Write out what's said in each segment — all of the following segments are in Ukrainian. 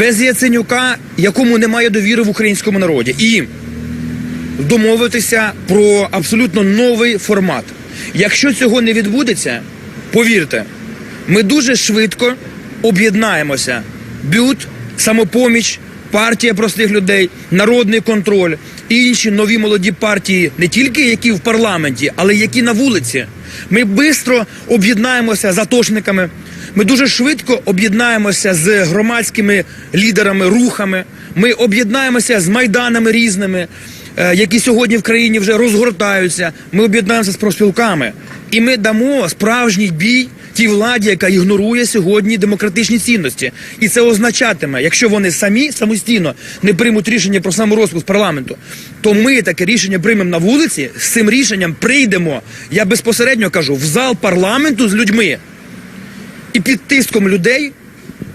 без Яценюка, якому немає довіри в українському народі, і домовитися про абсолютно новий формат. Якщо цього не відбудеться, повірте, ми дуже швидко об'єднаємося. Бют, самопоміч, партія простих людей, народний контроль і інші нові молоді партії, не тільки які в парламенті, але які на вулиці. Ми швидко об'єднаємося з атошниками. Ми дуже швидко об'єднаємося з громадськими лідерами, рухами. Ми об'єднаємося з майданами різними, е, які сьогодні в країні вже розгортаються. Ми об'єднаємося з профспілками. І ми дамо справжній бій тій владі, яка ігнорує сьогодні демократичні цінності. І це означатиме, якщо вони самі самостійно не приймуть рішення про саморозпуск парламенту, то ми таке рішення приймемо на вулиці. З цим рішенням прийдемо. Я безпосередньо кажу в зал парламенту з людьми. І під тиском людей,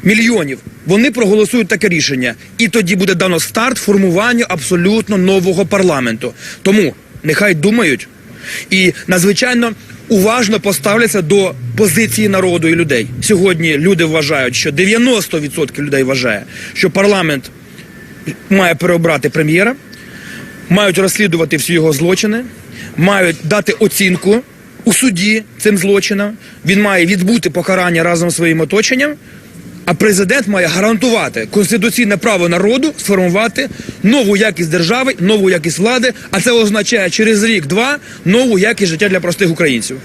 мільйонів, вони проголосують таке рішення. І тоді буде дано старт формуванню абсолютно нового парламенту. Тому нехай думають і надзвичайно уважно поставляться до позиції народу і людей. Сьогодні люди вважають, що 90% людей вважає, що парламент має переобрати прем'єра, мають розслідувати всі його злочини, мають дати оцінку у суді цим злочином. Він має відбути покарання разом з своїм оточенням. А президент має гарантувати конституційне право народу сформувати нову якість держави, нову якість влади. А це означає через рік-два нову якість життя для простих українців.